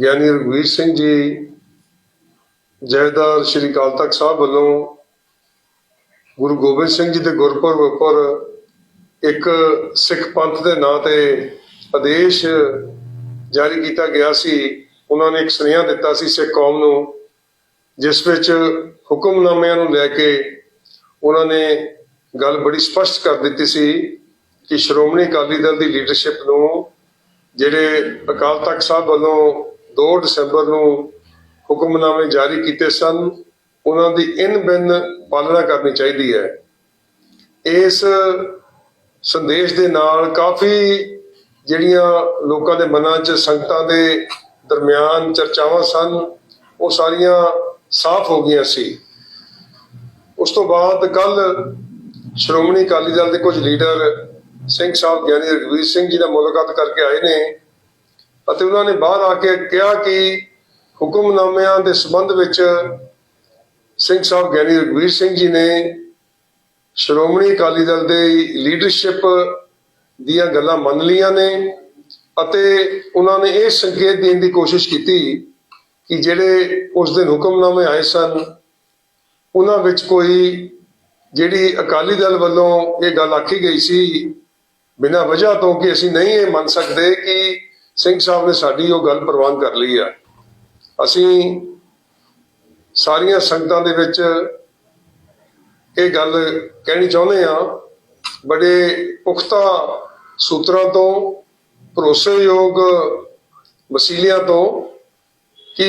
ਗਿਆਨੀ ਰਘਵੀਰ ਸਿੰਘ ਜੀ ਜੈਦਾਰ ਸ਼੍ਰੀ ਅਕਾਲ ਤਖਤ ਸਾਹਿਬ ਵੱਲੋਂ ਗੁਰੂ ਗੋਬਿੰਦ ਸਿੰਘ ਜੀ ਦੇ ਗੁਰਪੁਰਬ ਉੱਪਰ ਇੱਕ ਸਿੱਖ ਪੰਥ ਦੇ ਨਾਂ ਤੇ ਆਦੇਸ਼ ਜਾਰੀ ਕੀਤਾ ਗਿਆ ਸੀ। ਉਹਨਾਂ ਨੇ ਇੱਕ ਸੁਨੇਹਾ ਦਿੱਤਾ ਸੀ ਸਿੱਖ ਕੌਮ ਨੂੰ, ਜਿਸ ਵਿੱਚ ਹੁਕਮਨਾਮਿਆਂ ਨੂੰ ਲੈ ਕੇ ਉਹਨਾਂ ਨੇ ਗੱਲ ਬੜੀ ਸਪਸ਼ਟ ਕਰ ਦਿੱਤੀ ਸੀ ਕਿ ਸ਼੍ਰੋਮਣੀ ਅਕਾਲੀ ਦਲ ਦੀ ਲੀਡਰਸ਼ਿਪ ਨੂੰ, ਜਿਹੜੇ ਅਕਾਲ ਤਖਤ ਸਾਹਿਬ ਵੱਲੋਂ 2 ਦਸੰਬਰ ਨੂੰ ਹੁਕਮਨਾਮੇ ਜਾਰੀ ਕੀਤੇ ਸਨ। ਉਹਨਾਂ ਦੀ ਇਨ ਬਿਨ ਪਾਲਣਾ ਕਰਨੀ ਚਾਹੀਦੀ ਹੈ। ਇਸ ਸੰਦੇਸ਼ ਦੇ ਨਾਲ ਕਾਫੀ ਜਿਹੜੀਆਂ ਲੋਕਾਂ ਦੇ ਮਨਾਂ 'ਚ ਸੰਗਤਾਂ ਦੇ ਦਰਮਿਆਨ ਚਰਚਾਵਾਂ ਸਨ, ਉਹ ਸਾਰੀਆਂ ਸਾਫ਼ ਹੋ ਗਈਆਂ ਸੀ। ਉਸ ਤੋਂ ਬਾਅਦ ਕੱਲ ਸ਼੍ਰੋਮਣੀ ਅਕਾਲੀ ਦਲ ਦੇ ਕੁਝ ਲੀਡਰ ਸਿੰਘ ਸਾਹਿਬ ਗਿਆਨੀ ਰਘਵੀਰ ਸਿੰਘ ਜੀ ਨਾਲ ਮੁਲਾਕਾਤ ਕਰਕੇ ਆਏ ਨੇ। ਅਤੇ ਉਹਨਾਂ ਨੇ ਬਾਹਰ ਆ ਕੇ ਕਿਹਾ ਕਿ ਹੁਕਮਨਾਮਿਆਂ ਦੇ ਸੰਬੰਧ ਵਿੱਚ ਸਿੰਘ ਸਾਹਿਬ ਗਿਆਨੀ ਰਘਵੀਰ ਸਿੰਘ ਜੀ ਨੇ ਸ਼੍ਰੋਮਣੀ ਅਕਾਲੀ ਦਲ ਦੇ ਲੀਡਰਸ਼ਿਪ ਦੀਆਂ ਗੱਲਾਂ ਮੰਨ ਲਈਆਂ ਨੇ ਅਤੇ ਉਹਨਾਂ ਨੇ ਇਹ ਸੰਕੇਤ ਦੇਣ ਦੀ ਕੋਸ਼ਿਸ਼ ਕੀਤੀ ਕਿ ਜਿਹੜੇ ਉਸ ਦਿਨ ਹੁਕਮਨਾਮੇ ਆਏ ਸਨ, ਉਹਨਾਂ ਵਿੱਚ ਕੋਈ ਜਿਹੜੀ ਅਕਾਲੀ ਦਲ ਵੱਲੋਂ ਇਹ ਗੱਲ ਆਖੀ ਗਈ ਸੀ ਬਿਨਾਂ ਵਜ੍ਹਾ ਤੋਂ ਕਿ ਅਸੀਂ ਨਹੀਂ ਇਹ ਮੰਨ ਸਕਦੇ ਕਿ ਸਿੰਘ ਸਾਹਿਬ ਨੇ ਸਾਡੀ ਉਹ ਗੱਲ ਪ੍ਰਵਾਨ ਕਰ ਲਈ ਆ। ਅਸੀਂ ਸਾਰੀਆਂ ਸੰਗਤਾਂ ਦੇ ਵਿੱਚ ਇਹ ਗੱਲ ਕਹਿਣੀ ਚਾਹੁੰਦੇ ਆ ਬੜੇ ਪੁਖਤਾ ਸੂਤਰਾਂ ਤੋਂ, ਭਰੋਸੇਯੋਗ ਵਸੀਲਿਆਂ ਤੋਂ ਕਿ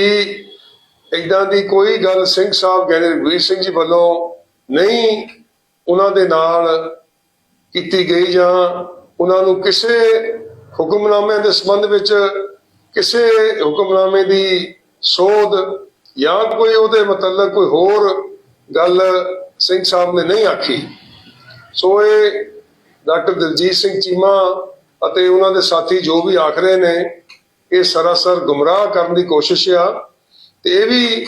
ਇਦਾਂ ਦੀ ਕੋਈ ਗੱਲ ਸਿੰਘ ਸਾਹਿਬ ਗਿਆਨੀ ਰਘਵੀਰ ਸਿੰਘ ਜੀ ਵੱਲੋਂ ਨਹੀਂ ਉਹਨਾਂ ਦੇ ਨਾਲ ਕੀਤੀ ਗਈ ਜਾਂ ਉਹਨਾਂ ਨੂੰ ਕਿਸੇ ਹੁਕਮਨਾਮੇ ਦੇ ਸੰਬੰਧ ਵਿੱਚ ਕਿਸੇ ਹੁਕਮਨਾਮੇ ਦੀ ਸੋਧ ਜਾਂ ਕੋਈ ਉਹਦੇ ਮਤਲਬ ਕੋਈ ਹੋਰ ਗੱਲ ਸਿੰਘ ਸਾਹਿਬ ਨੇ ਨਹੀਂ ਆਖੀ। ਸੋ ਇਹ ਡਾਕਟਰ ਦਿਲਜੀਤ ਸਿੰਘ ਚੀਮਾ ਅਤੇ ਉਹਨਾਂ ਦੇ ਸਾਥੀ ਜੋ ਵੀ ਆਖ ਰਹੇ ਨੇ, ਇਹ ਸਰਾਸਰ ਗੁੰਮਰਾਹ ਕਰਨ ਦੀ ਕੋਸ਼ਿਸ਼ ਆ। ਤੇ ਇਹ ਵੀ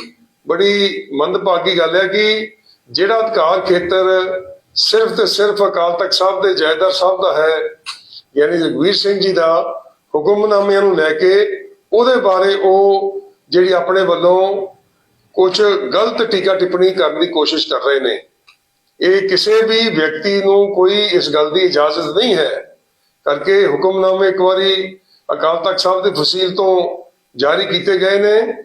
ਬੜੀ ਮੰਦਭਾਗੀ ਗੱਲ ਹੈ ਕਿ ਜਿਹੜਾ ਅਧਿਕਾਰ ਖੇਤਰ ਸਿਰਫ ਤੇ ਸਿਰਫ ਅਕਾਲ ਤਖਤ ਸਾਹਿਬ ਦੇ ਜਾਇਦਾਰ ਸਾਹਿਬ ਦਾ ਹੈ ਯਾਨੀ ਜਗਵੀਰ ਸਿੰਘ ਜੀ ਦਾ ਹੁਕਮਨਾਮਿਆਂ ਨੂੰ ਲੈ ਕੇ ਉਹਦੇ ਬਾਰੇ ਉਹ ਜਿਹੜੀ ਆਪਣੇ ਵੱਲੋਂ ਕੁਝ ਗਲਤ ਟੀਕਾ ਟਿੱਪਣੀ ਕਰਨ ਦੀ ਕੋਸ਼ਿਸ਼ ਕਰ ਰਹੇ ਨੇ। ਇਹ ਕਿਸੇ ਵੀ ਵਿਅਕਤੀ ਨੂੰ ਕੋਈ ਇਸ ਗੱਲ ਦੀ ਇਜਾਜ਼ਤ ਨਹੀਂ ਹੈ। ਕਰਕੇ ਹੁਕਮਨਾਮੇ ਇੱਕ ਵਾਰੀ ਅਕਾਲ ਤਖਤ ਸਾਹਿਬ ਦੇ ਫਸੀਲ ਤੋਂ ਜਾਰੀ ਕੀਤੇ ਗਏ ਨੇ।